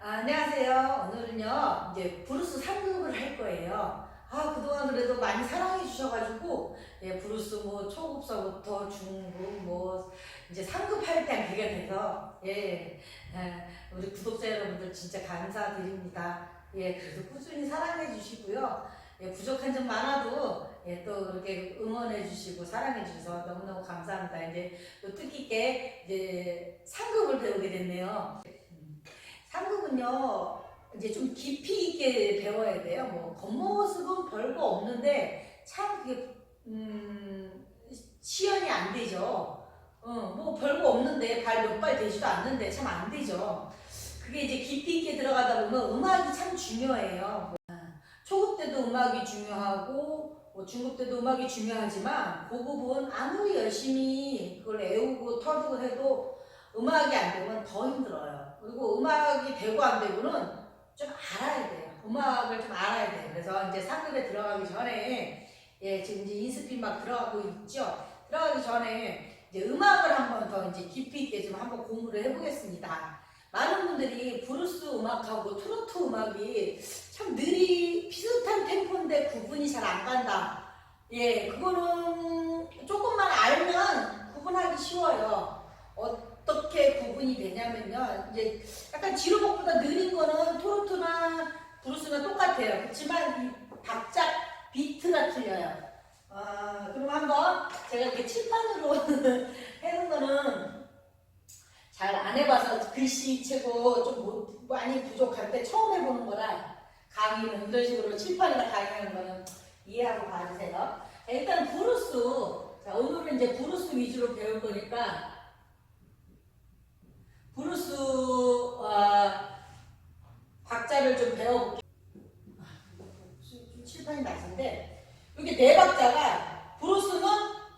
아, 안녕하세요. 오늘은요, 이제 브루스 3급을 할 거예요. 아, 그동안 그래도 많이 사랑해 주셔가지고, 예, 브루스 뭐 초급서부터 중급, 뭐, 이제 3급 할때 하게 돼서, 예, 예, 우리 구독자 여러분들 진짜 감사드립니다. 예, 그래도 꾸준히 사랑해 주시고요. 예, 부족한 점 많아도, 예, 또 이렇게 응원해 주시고 사랑해 주셔서 너무너무 감사합니다. 이제 또 뜻깊게 이제 3급을 배우게 됐네요. 상급은요 이제 좀 깊이 있게 배워야 돼요. 뭐 겉모습은 별거 없는데 참 그게 음 시연이 안 되죠. 어 뭐 별거 없는데 발 몇 발 되지도 않는데 참 안 되죠. 그게 이제 깊이 있게 들어가다 보면 음악이 참 중요해요. 뭐, 초급 때도 음악이 중요하고 뭐 중급 때도 음악이 중요하지만 고급은 아무리 열심히 그걸 애우고 터득을 해도 음악이 안 되면 더 힘들어요. 그리고 음악이 되고 안 되고는 좀 알아야 돼요. 음악을 좀 알아야 돼요. 그래서 이제 상급에 들어가기 전에 예 지금 이제 인스피 막 들어가고 있죠. 들어가기 전에 이제 음악을 한번 더 이제 깊이 있게 좀 한번 공부를 해보겠습니다. 많은 분들이 브루스 음악하고 트로트 음악이 참 느리 비슷한 템포인데 구분이 잘 안 간다. 예, 그거는 조금만 알면 구분하기 쉬워요. 어 떻게 구분이 되냐면요. 이제 약간 지루곡보다 느린 거는 트로트나 브루스나 똑같아요. 그렇지만 이 박자 비트가 틀려요. 아, 그럼 한번 제가 이렇게 칠판으로 해놓은 거는 잘 안 해봐서 글씨 채고 좀 못- 많이 부족할 때 처음 해보는 거라 강의는 이런 식으로 칠판에다 강의하는 거는 이해하고 봐주세요. 자, 일단 브루스. 자, 오늘은 이제 브루스 위주로 배울 거니까 브루스 어, 박자를 좀 배워볼게요. 아, 좀 칠판이 낮은데 여기 네 박자가 브루스는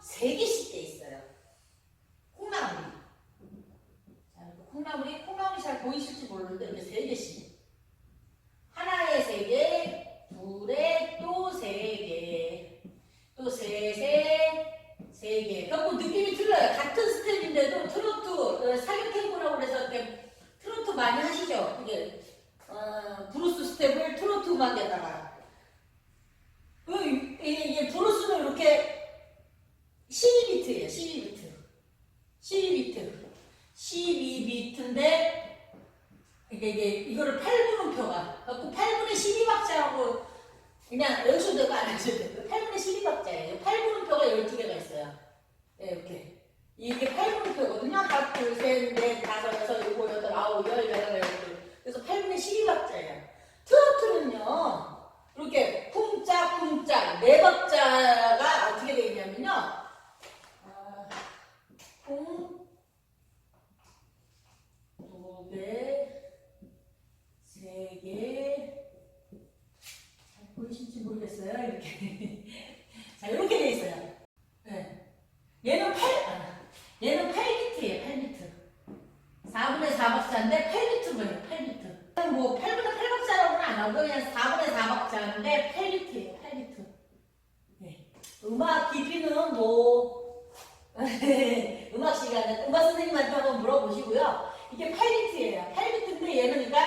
세 개씩 돼 있어요. 콩나물이. 자, 이렇게 콩나물이 콩나물이 잘 보이실지 모르는데 이렇게 세 개씩. 하나에 세 개, 둘에 또 세 개, 또 셋에 세 개. 그리고 느낌이 틀려요. 같은 스텝인데도 트로트 어, 사격 템포라고 그래서 이렇게 트로트 많이 하시죠. 이게 어, 브루스 스텝을 트로트 음악에다가 그 이게, 이게 브루스는 이렇게 12비트예요. 12비트. 12비트. 12비트인데 이게 이게 이거를 8분음표가 갖고 8분의 12박자라고 그냥 내가 안 하셔도 돼요. 8분의 12박자예요. 8분음표가 12개가 있어요. 네, 이렇게. 이게 8분음표거든요. 하나, 둘, 셋, 넷, 다섯, 여섯, 일곱, 여덟, 아홉, 열, 열하나, 열둘. 그래서 8분의 12박자예요. 트로트는요. 이렇게 쿵짝, 쿵짝, 네 박자가 어떻게 되어 있냐면요. 아, 쿵, 두 개, 세 개, 잘 보이실지 모르겠어요. 이렇게. 자, 이렇게 돼 있어요. 네. 얘는 8, 아, 얘는 8비트예요, 8비트. 4분의 4박자인데 8비트예요, 8비트. 뭐 8분의 8박자라고는 안 하고 그냥 4분의 4박자인데 8비트예요, 8비트. 네. 음악 깊이는 뭐, 음악 시간에 음악 선생님한테 한번 물어보시고요. 이게 8비트예요. 8비트인데 얘는 그러니까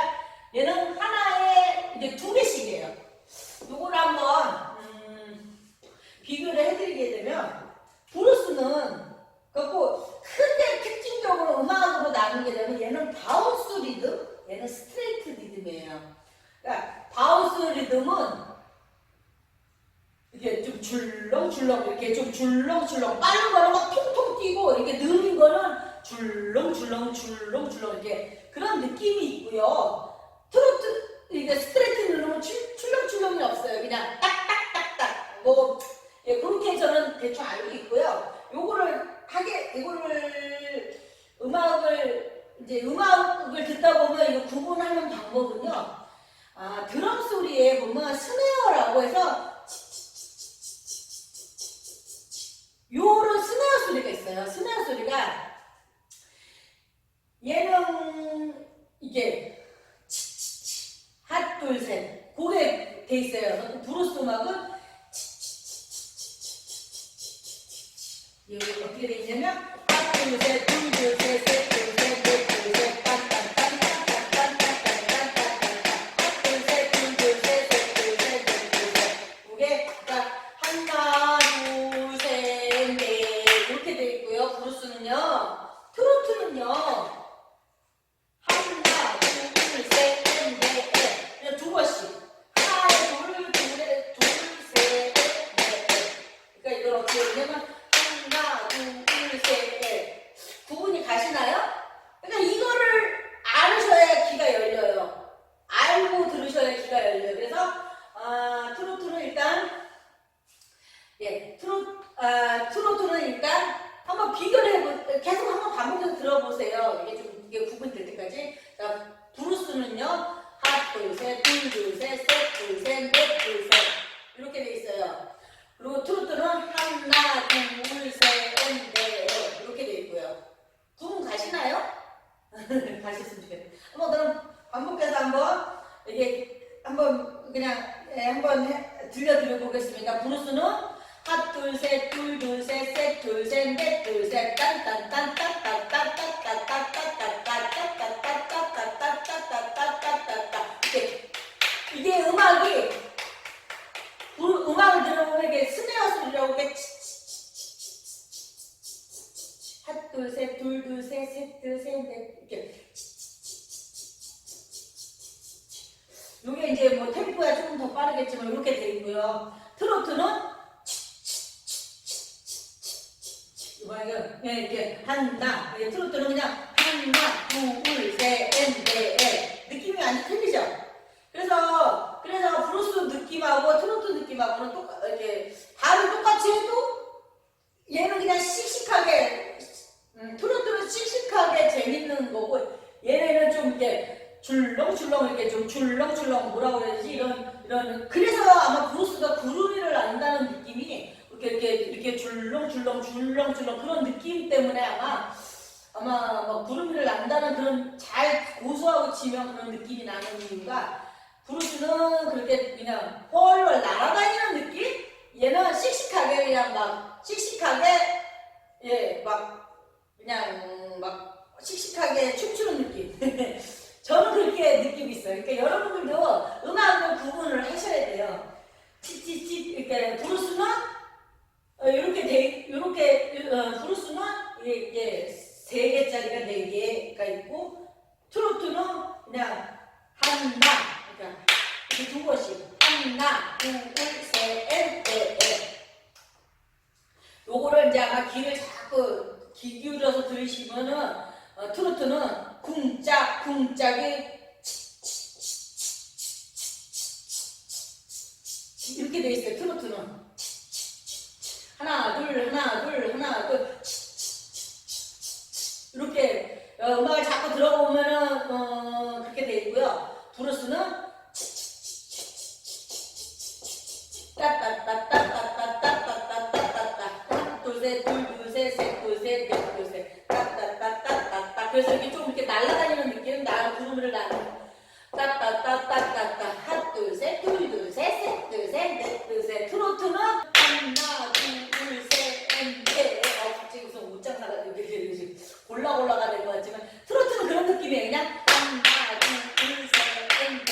얘는 하나에 이제 두 개씩이에요. 요거를 한번 음, 비교를 해드리게 되면 브루스는 그고 크게 특징적으로 음악으로 나누게 되면 얘는 바운스 리듬, 얘는 스트레이트 리듬이에요. 그러니까 바운스 리듬은 이렇게 좀 줄렁줄렁 이렇게 좀 줄렁줄렁 빠른 거는 막 통통 뛰고 이렇게 느린 거는 줄렁줄렁 줄렁줄렁 이렇게 그런 느낌이 있고요. 트로트 이게 스트레이트 누르면 출, 출렁출렁이 없어요. 그냥 딱딱딱딱 뭐 예, 그렇게 저는 대충 알고 있고요. 요거를 하게 이거를 음악을 이제 음악을 듣다 보면 이거 구분하는 방법은요. 아 드럼 소리에 보면 스네어라고 해서 요런 스네어 소리가 있어요. 스네어 소리가 얘는 이게 치치치 핫둘셋 그게 돼 있어요. 브루스 음악은 이게 어떻게 돼 있냐면 둘셋둘둘셋셋둘셋넷둘셋 그래서 아, 트로트는 일단 예, 트로 아, 트로트는 일단 한번 비교를 해보 계속 한번 반복해서 들어보세요. 이게 좀 이게 구분될 때까지. 자, 브루스는요. 하나, 둘, 셋, 둘, 둘, 셋, 셋, 둘, 셋, 넷, 둘, 셋. 이렇게 돼 있어요. 그리고 트로트는 하나, 둘, 셋, 넷, 넷. 이렇게 돼 있고요. 구분 가시나요? 가셨으면 좋겠네요. 한번 그럼 반복해서 한번 이게 한번 그냥 예, 한번 해- 들려드려 보겠습니다. 브루스는 하나 둘셋 둘 둘 셋 셋 둘 셋 넷 둘 셋 딴 딴 딴 딴 조금 더 빠르겠지만 이렇게 돼 있고요. 트로트는 예, 이렇게 한다. 예, 트로트는 그냥 하나, 둘, 셋, 넷, 넷, 넷. 느낌이 완전 틀리죠. 그래서 브루스 느낌하고 트로트 느낌하고는 똑같 이렇게 발을 똑같이 해도 얘는 그냥 씩씩하게 음, 트로트는 씩씩하게 재밌는 거고 얘네는 좀 이렇게 줄렁줄렁 이렇게 좀 줄렁줄렁 뭐라고 해야 되지 이런 이런 그래서 아마 브루스가 구름이를 안다는 느낌이 이렇게 이렇게 줄렁줄렁 줄렁줄렁 그런 느낌 때문에 아마 아마 뭐 구름이를 안다는 그런 잘 고소하고 치면 그런 느낌이 나는 이유가 브루스는 그렇게 그냥 헐헐 날아다니는 느낌? 얘는 씩씩하게 그냥 막 씩씩하게 예 막 그냥 막 씩씩하게 춤추는 느낌. 저는 그렇게 느낌이 있어요. 그러니까 여러분들도 음악을 구분을 하셔야 돼요. 치치치 이렇게 브루스는 어, 이렇게 돼 이렇게 어, 브루스는 이게 세 개짜리가 네 개가 있고 트로트는 그냥 하나 그러니까 두 번씩 하나 둘셋넷넷 요거를 이제 아마 귀를 자꾸 귀 기울여서 들으시면은 어, 트로트는 쿵짝 쿵짝이 이렇게 돼 있어요 트로트는 하나 둘 하나 둘 하나 둘 이렇게 어, 음악을 자꾸 들어보면은 어, 그렇게 돼 있고요 브루스는 따따따따따따따따따따따따 이렇게 골라 골라가 된것 같지만 트로트는 그런 느낌이에요. 그냥 하나 둘셋넷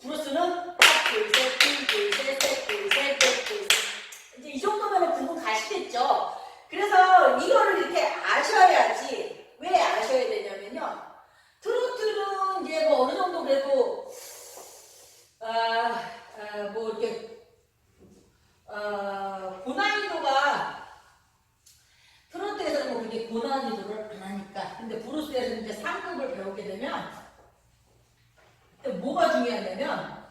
브루스는 하나 둘셋 둘둘셋 셋둘셋 넷둘셋. 이제 이 정도면 구분 가시겠죠? 그래서 이거를 이렇게 아셔야지. 왜 아셔야 되냐면요. 트로트는 이제 뭐 어느 정도 그래도 아, 아, 뭐 이렇게 아, 고난이도가 트로트에서는 뭐 그렇게 고난이도를 안 하니까 근데 브루스에서는 이제 상급을 배우게 되면 뭐가 중요하냐면